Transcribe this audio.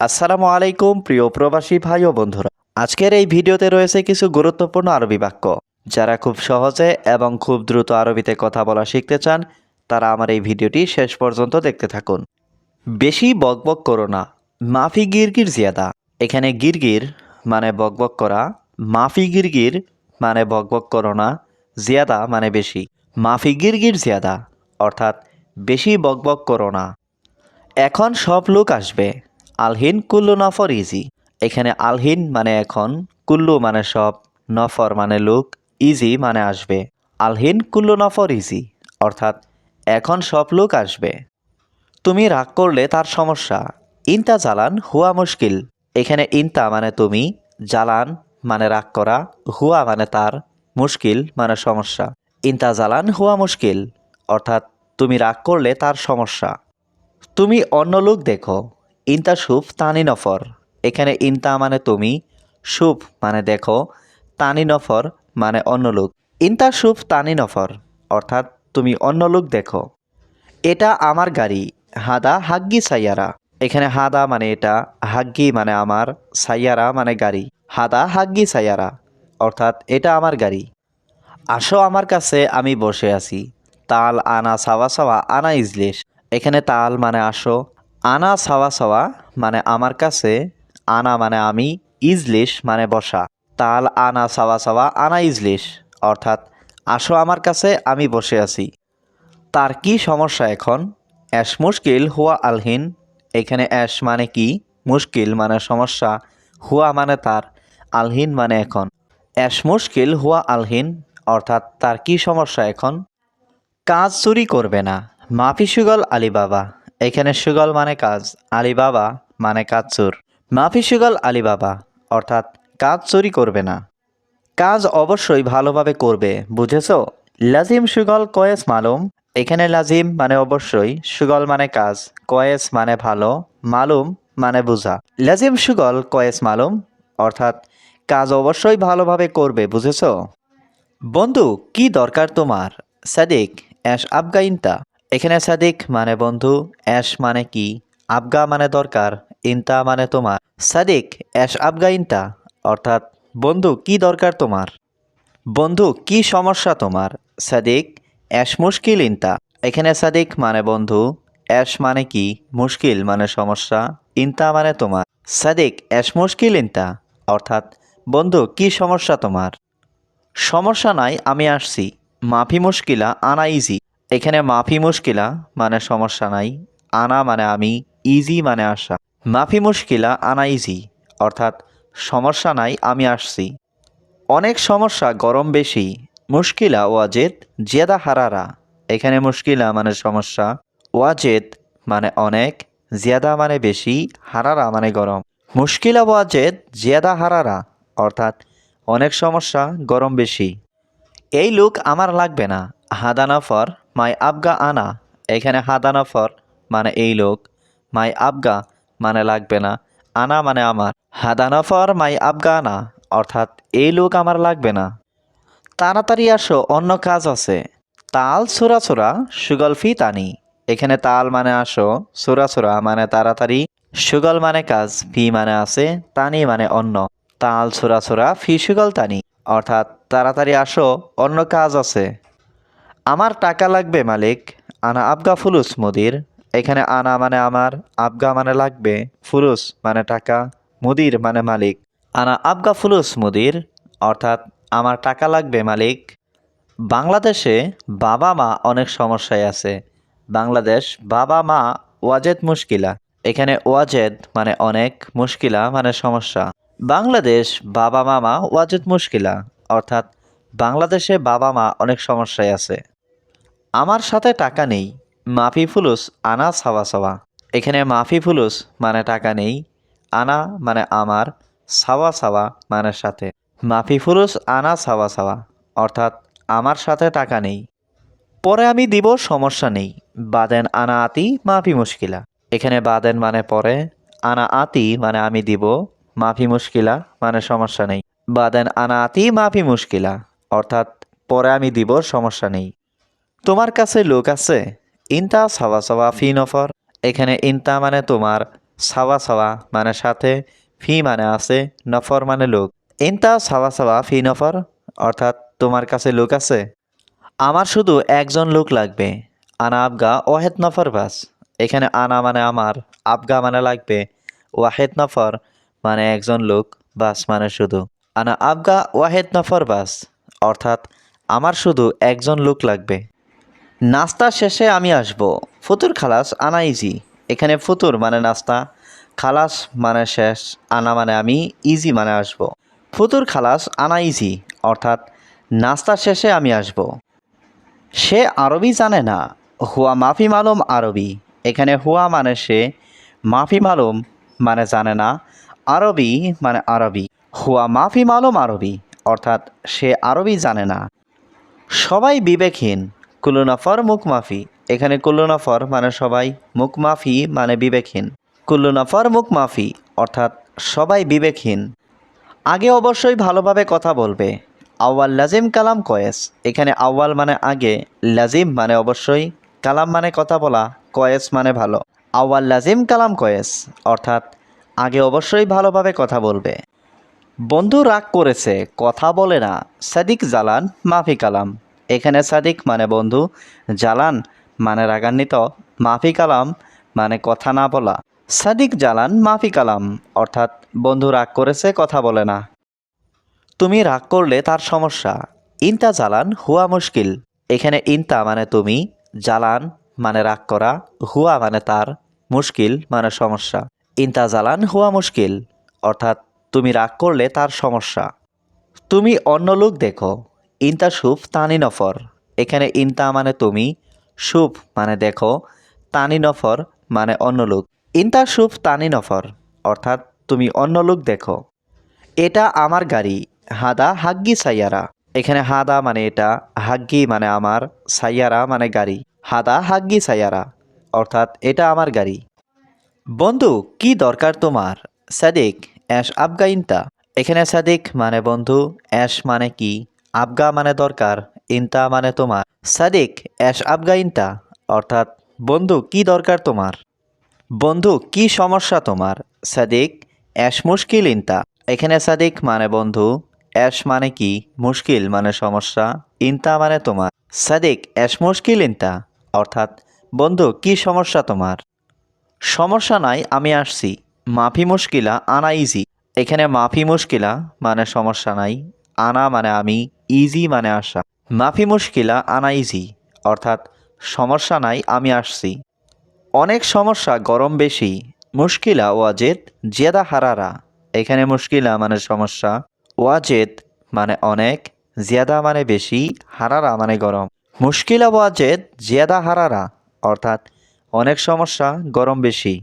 আসসালামু আলাইকুম, প্রিয় প্রবাসী ভাই ও বন্ধুরা। আজকের এই ভিডিওতে রয়েছে কিছু গুরুত্বপূর্ণ আরবি বাক্য। যারা খুব সহজে এবং খুব দ্রুত আরবিতে কথা বলা শিখতে চান, তারা আমার এই ভিডিওটি শেষ পর্যন্ত দেখতে থাকুন। বেশি বকবক করো না। মাফি গিরগির জিয়াদা। এখানে গিরগির মানে বকবক করা। মাফি গিরগির মানে বকবক করো না। জিয়াদা মানে বেশি। মাফি গিরগির জিয়াদা। অর্থাৎ বেশি বকবক করো না। এখন সব লোক আসবে। আলহিন কুল্লু নফর ইজি। এখানে আলহিন মানে এখন, কুল্লু মানে সব, নফর মানে লোক, ইজি মানে আসবে। আলহিন কুল্লু নফর ইজি, অর্থাৎ এখন সব লোক আসবে। তুমি রাগ করলে তার সমস্যা। ইনতা জ্বালান হুয়া মুশকিল। এখানে ইনতা মানে তুমি জ্বালান মানে রাগ করা, হুয়া মানে তার, মুশকিল মানে সমস্যা। ইনতা জ্বালান হুয়া মুশকিল, অর্থাৎ তুমি রাগ করলে তার সমস্যা। তুমি অন্য লোক দেখো। ইনতা শুভ তানি নফর। এখানে ইনতা মানে তুমি, শুভ মানে দেখো, তানি নফর মানে অন্য লোক। ইনতা শুভ তানি নফর, অর্থাৎ তুমি অন্য লোক দেখো। এটা আমার গাড়ি, হাদা হাগ্গি সাইয়ারা। এখানে হাদা মানে এটা, হাগ্গি মানে আমার, সাইয়ারা মানে গাড়ি। হাদা হাগ্গি সাইয়ারা, অর্থাৎ এটা আমার গাড়ি। আসো আমার কাছে, আমি বসে আছি। তাল আনা সাওয়া সাওয়া আনা ইজলিশ। এখানে তাল মানে আসো আনা সাওয়া সাওয়া মানে আমার কাছে, আনা মানে আমি, ইজলিশ মানে বসা। তাল আনা সাওয়া সাওয়া আনা ইজলিশ, অর্থাৎ আসো আমার কাছে, আমি বসে আছি। তার কি সমস্যা এখন? অ্যাশ মুশকিল হুয়া আলহিন। এখানে অ্যাশ মানে কি? মুশকিল মানে সমস্যা। হুয়া মানে তার, আলহিন মানে এখন। অ্যাশ মুশকিল হুয়া আলহিন, অর্থাৎ তার কি সমস্যা এখন? কাজ চুরি করবে না। মাফি সুগল আলিবাবা। এখানে সুগল মানে কাজ, আলিবাবা মানে কাজ চোর। মাফি সুগল আলিবাবা, অর্থাৎ কাজ চুরি করবে না। কাজ অবশ্যই ভালোভাবে করবে, বুঝেছ? লাজিম সুগল কয়েস মালুম? এখানে লাজিম মানে অবশ্যই, সুগল মানে কাজ, কয়েস মানে ভালো, মালুম মানে বুঝা। লাজিম সুগল কয়েস মালুম, অর্থাৎ কাজ অবশ্যই ভালোভাবে করবে, বুঝেছ? বন্ধু, কি দরকার তোমার? সাদিক, অ্যাশ আবগা ইনতা এখানে সাদিক মানে বন্ধু, অ্যাশ মানে কি, আবগা মানে দরকার, ইনতা মানে তোমার। সাদিক, অ্যাশ, আবগা, ইনতা, অর্থাৎ বন্ধু, কি দরকার তোমার? বন্ধু, কি সমস্যা তোমার? সাদিক, অ্যাশ, মুশকিল, ইনতা। এখানে সাদিক মানে বন্ধু, অ্যাশ মানে কি, মুশকিল মানে সমস্যা, ইনতা মানে তোমার। সাদিক, অ্যাশ, মুশকিল, ইনতা, অর্থাৎ বন্ধু, কি সমস্যা তোমার? সমস্যা নাই, আমি আসছি। মাফি মুশকিলা, আনা ইজি। এখানে মাফি মুশকিলা মানে সমস্যা নাই, আনা মানে আমি ইজি মানে আসা। মাফি মুশকিলা, আনা ইজি অর্থাৎ সমস্যা নাই, আমি আসছি। অনেক সমস্যা, গরম বেশি, মুশকিলা, ওয়াজেদ জেদা হারারা। এখানে মুশকিলা মানে সমস্যা, ওয়াজেদ মানে অনেক, জিয়াদা মানে বেশি, হারারা মানে গরম। মুশকিলা, ওয়াজেদ, জিয়াদা হারারা, অর্থাৎ অনেক সমস্যা, গরম বেশি। এই লুক আমার লাগবে না হাদানাফর মাই আবগা আনা, এখানে হাদানাফর মানে এই লোক। মাই আবগা মানে লাগবে না, আনা মানে আমার। হাদানাফর মাই আবগা আনা, অর্থাৎ এই লোক আমার লাগবে না। তাড়াতাড়ি আসো, অন্য কাজ আছে। তাল ছোড়া ছোড়া, সুগল ফি তানি। এখানে তাল মানে আসো, ছোড়া ছোড়া মানে তাড়াতাড়ি। সুগল মানে কাজ, ফি মানে আছে, তানি মানে অন্য। তাল ছোড়া ছোড়া, ফি সুগল তানি। অর্থাৎ তাড়াতাড়ি আসো, অন্য কাজ আছে। আমার টাকা লাগবে, মালিক। আনা আবগা ফুলুস, মুদির। এখানে আনা মানে আমার, আবগা মানে লাগবে। ফুলুস মানে টাকা, মুদির মানে মালিক। আনা আবগা ফুলুস, মুদির, অর্থাৎ আমার টাকা লাগবে, মালিক। বাংলাদেশে বাবা মা অনেক সমস্যায় আছে। বাংলাদেশ বাবা মা ওয়াজেদ মুশকিলা। এখানে ওয়াজেদ মানে অনেক, মুশকিলা মানে সমস্যা। বাংলাদেশ বাবা মামা ওয়াজেদ মুশকিলা, অর্থাৎ বাংলাদেশে বাবা মা অনেক সমস্যায় আছে। আমার সাথে টাকা নেই। মাফি ফুলুস আনা সাওয়া সাওয়া। এখানে মাফি ফুলুস মানে টাকা নেই, আনা মানে আমার, সাওয়া সাওয়া মানে সাথে। মাফি ফুলুস আনা সাওয়া সাওয়া, অর্থাৎ আমার সাথে টাকা নেই। পরে আমি দিব, সমস্যা নেই। বাদেন আনা আতি, মাফি মুশকিলা। এখানে বাদেন মানে পরে, আনা আতি মানে আমি দিব, মাফি মুশকিলা মানে সমস্যা নেই। বাদেন আনা আতি, মাফি মুশকিলা, অর্থাৎ পরে আমি দিব, সমস্যা নেই। তোমার কাছে লোক আছে? ইনতা সাওয়া সাওয়া ফি নফর। এখানে ইনতা মানে তোমার, সাওয়া সাওয়া মানে সাথে, ফি মানে আছে, নফর মানে লোক। ইনতা সাওয়া সাওয়া ফি নফর, অর্থাৎ তোমার কাছে লোক আছে? আমার শুধু একজন লোক লাগবে, আনা আবগা ওয়াহেদ নফর বাস। এখানে আনা মানে আমার, আবগা মানে লাগবে, ওয়াহেদ নফর মানে একজন লোক, বাস মানে শুধু। আনা আবগা ওয়াহেদ নফর বাস, অর্থাৎ আমার শুধু একজন লোক লাগবে। নাস্তা শেষে আমি আসব। ফুতুর খালাস আনা ইজি এখানে ফুতুর মানে নাস্তা, খালাস মানে শেষ, আনা মানে আমি ইজি মানে আসব। ফুতুর খালাস আনা ইজি অর্থাৎ নাস্তা শেষে আমি আসব। সে আরবি জানে না, হুয়া মাফি মালুম আরবি। এখানে হুয়া মানে সে, মাফি মালুম মানে জানে না, আরবি মানে আরবি। হুয়া মাফি মালুম আরবি, অর্থাৎ সে আরবি জানে না। সবাই বিবেকহীন কুলুনাফর মুখমাফি এখানে কুলুনাফর মানে সবাই মুখমাফি মানে বিবেকহীন। কুলুনাফর মুখমাফি অর্থাৎ সবাই বিবেকহীন। আগে অবশ্যই ভালোভাবে কথা বলবে। আউয়াল লাজিম কালাম কয়েস। এখানে আউয়াল মানে আগে, লাজিম মানে অবশ্যই, কালাম মানে কথা বলা, কয়েস মানে ভালো। আউয়াল লাজিম কালাম কয়েস অর্থাৎ আগে অবশ্যই ভালোভাবে কথা বলবে। বন্ধু রাগ করেছে, কথা বলে না। সাদিক জালান মাফি কালাম। এখানে সাদিক মানে বন্ধু, জালান মানে রাগান্বিত মাফি কালাম মানে কথা না বলা। সাদিক জালান মাফি কালাম, অর্থাৎ বন্ধু রাগ করেছে, কথা বলে না। তুমি রাগ করলে তার সমস্যা। ইনতা জালান হুয়া মুশকিল। এখানে ইনতা মানে তুমি, জালান মানে রাগ করা, হুয়া মানে তার মুশকিল মানে সমস্যা। ইনতা জালান হুয়া মুশকিল, অর্থাৎ তুমি রাগ করলে তার সমস্যা। তুমি অন্য লোক দেখো ইনতা সুফ তানি নফর। এখানে ইনতা মানে তুমি সুফ মানে দেখো, তানি নফর মানে অন্য লোক। ইনতা সুফ তানি নফর, অর্থাৎ তুমি অন্য লোক দেখো। এটা আমার গাড়ি, হাদা হাগ্গি সাইয়ারা। এখানে হাদা মানে এটা, হাগ্গি মানে আমার, সাইয়ারা মানে গাড়ি। হাদা হাগ্গি সাইয়ারা, অর্থাৎ এটা আমার গাড়ি। বন্ধু, কি দরকার তোমার? সাদিক, অ্যাশ আবগা ইনতা। এখানে সাদিক মানে বন্ধু, অ্যাশ মানে কি? আবগা মানে দরকার, ইনতা মানে তোমার। সাদিক অ্যাশ আবগা ইনতা, অর্থাৎ বন্ধু, কি দরকার তোমার? বন্ধু, কি সমস্যা তোমার? সাদিক অ্যাশ মুশকিল ইনতা। এখানে সাদিক মানে বন্ধু অ্যাশ মানে কি? মুশকিল মানে সমস্যা, ইনতা মানে তোমার। সাদিক অ্যাশ মুশকিল ইনতা, অর্থাৎ বন্ধু, কি সমস্যা তোমার? সমস্যা নাই, আমি আসছি। মাফি মুশকিলা, আনা ইজি এখানে মাফি মুশকিলা মানে সমস্যা নাই, আনা মানে আমি। ইজি মানে আসা। মাফি মুশকিলা আনা ইজি, অর্থাৎ সমস্যা নাই, আমি আসছি। অনেক সমস্যা গরম বেশি, মুশকিলা ওয়াজেদ জিয়াদা হারারা। এখানে মুশকিলা মানে সমস্যা, ওয়াজেদ মানে অনেক, জিয়াদা মানে বেশি, হারারা মানে গরম। মুশকিলা ওয়াজেদ জিয়াদা হারারা, অর্থাৎ অনেক সমস্যা গরম বেশি।